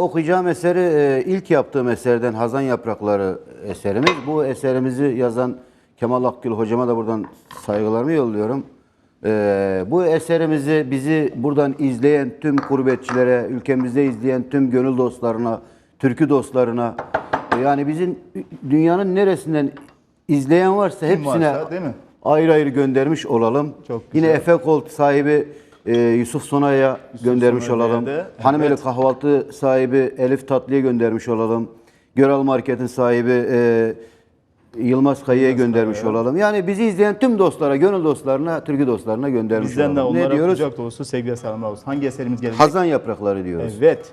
okuyacağım eseri e, ilk yaptığım eserden Hazan Yaprakları eserimiz. Bu eserimizi yazan Kemal Akgül hocama da buradan saygılarımı yolluyorum. E, bu eserimizi bizi buradan izleyen tüm gurbetçilere, ülkemizde izleyen tüm gönül dostlarına, türkü dostlarına, yani bizim dünyanın neresinden izleyen varsa Kim hepsine varsa, değil mi? ayrı ayrı göndermiş olalım. Çok Yine güzel. Efe Kolt sahibi e, Yusuf Sonay'a göndermiş Sonay'a olalım. da, Hanımeli evet. Kahvaltı sahibi Elif Tatlı'ya göndermiş olalım. Göral Market'in sahibi e, Yılmaz Kaya'ya göndermiş Kaya'ya. olalım. Yani bizi izleyen tüm dostlara, gönül dostlarına, türkü dostlarına göndermiş Bizden de olalım. onlara ne diyoruz? kucak dolusu sevgi ve selamlar olsun. Hangi eserimiz gelecek? Hazan yaprakları diyoruz. Evet.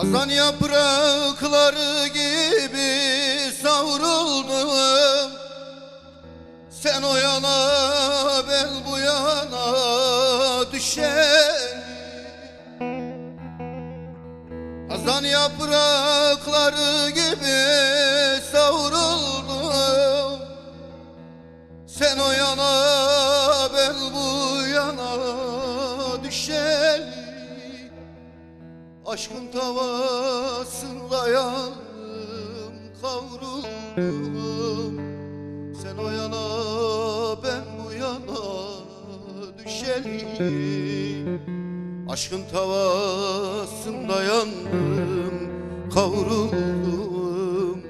Hazan yaprakları gibi savruldum Sen o yana ben bu yana düşen Hazan yaprakları gibi savruldum Aşkın tavasında yandım kavruldum. Sen o yana ben bu yana düşelim Aşkın tavasında yandım kavruldum.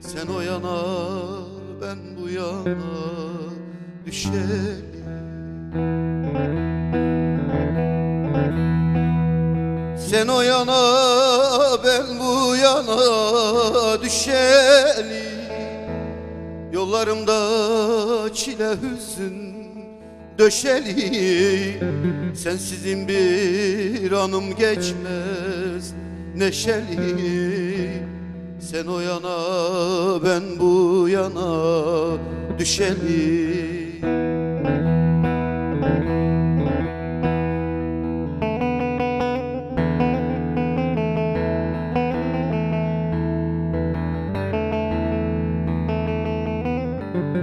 Sen o yana ben bu yana düşelim Sen o yana ben bu yana düşeli. Yollarımda çile hüzün döşeli. Sensizin bir anım geçmez neşeli. Sen o yana ben bu yana düşeli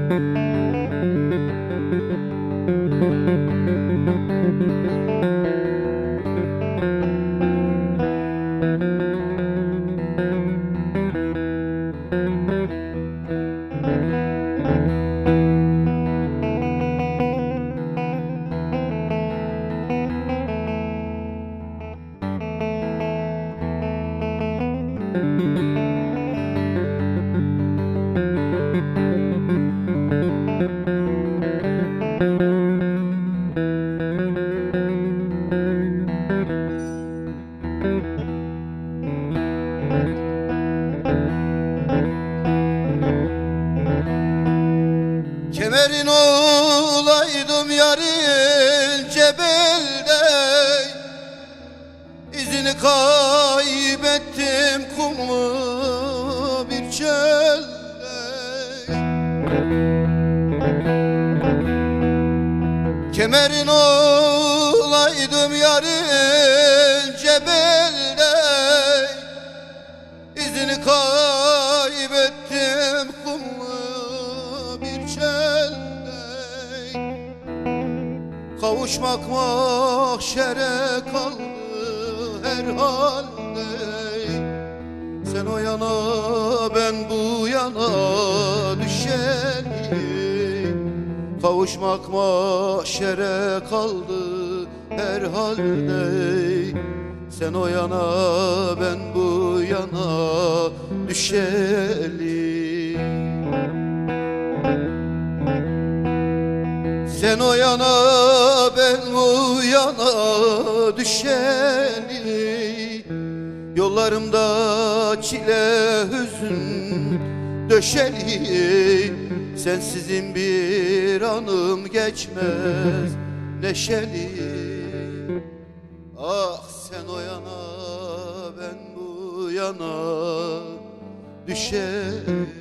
Música Kemerin olaydım yarın cebelde. İzini kaybettim kumlu bir çölde Kemerin olaydım yarın cebelde. İzini kaybettim kumlu bir çölde. Kavuşmak mahşere kaldı herhalde Sen o yana ben bu yana düşelim Kavuşmak mahşere kaldı herhalde Sen o yana ben bu yana düşeli Sen o yana ben bu yana düşeli Yollarımda çile hüzün döşeli Sensizin bir anım geçmez neşeli Ah sen o yana ben bu yana düşeli